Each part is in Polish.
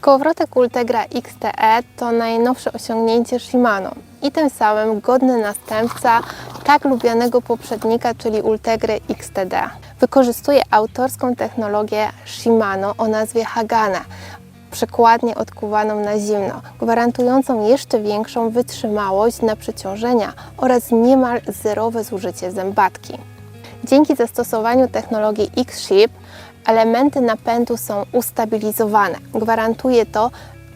Kołowrotek Ultegra XTE to najnowsze osiągnięcie Shimano i tym samym godny następca tak lubianego poprzednika, czyli Ultegry XTD. Wykorzystuje autorską technologię Shimano o nazwie Hagana, przekładnie odkuwaną na zimno, gwarantującą jeszcze większą wytrzymałość na przeciążenia oraz niemal zerowe zużycie zębatki. Dzięki zastosowaniu technologii X-Ship elementy napędu są ustabilizowane. Gwarantuje to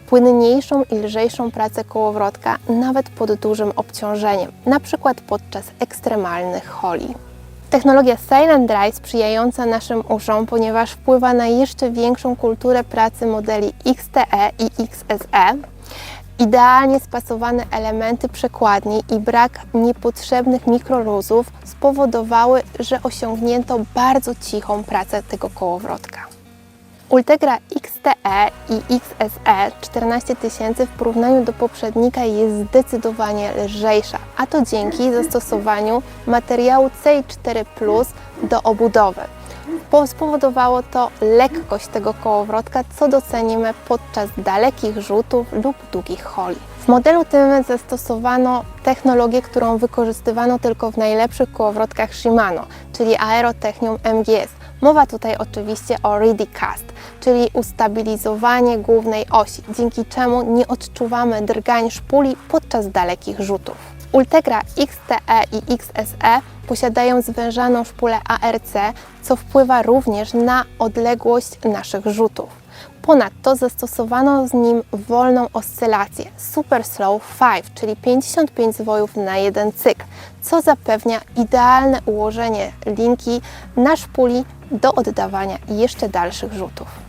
płynniejszą i lżejszą pracę kołowrotka nawet pod dużym obciążeniem, przykład podczas ekstremalnych holi. Technologia Silent Dry sprzyjająca naszym uszom, ponieważ wpływa na jeszcze większą kulturę pracy modeli XTE i XSE. Idealnie spasowane elementy przekładni i brak niepotrzebnych mikroluzów spowodowały, że osiągnięto bardzo cichą pracę tego kołowrotka. Ultegra XTE i XSE 14 000 w porównaniu do poprzednika jest zdecydowanie lżejsza, a to dzięki zastosowaniu materiału CI4 Plus do obudowy. Po- Spowodowało to lekkość tego kołowrotka, co docenimy podczas dalekich rzutów lub długich holi. W modelu tym zastosowano technologię, którą wykorzystywano tylko w najlepszych kołowrotkach Shimano, czyli Aerotechnium MGS. Mowa tutaj oczywiście o Ready Cast, czyli ustabilizowanie głównej osi, dzięki czemu nie odczuwamy drgań szpuli podczas dalekich rzutów. Ultegra XTE i XSE posiadają zwężaną szpulę ARC, co wpływa również na odległość naszych rzutów. Ponadto zastosowano z nim wolną oscylację Super Slow 5, czyli 55 zwojów na jeden cykl, co zapewnia idealne ułożenie linki na szpuli do oddawania jeszcze dalszych rzutów.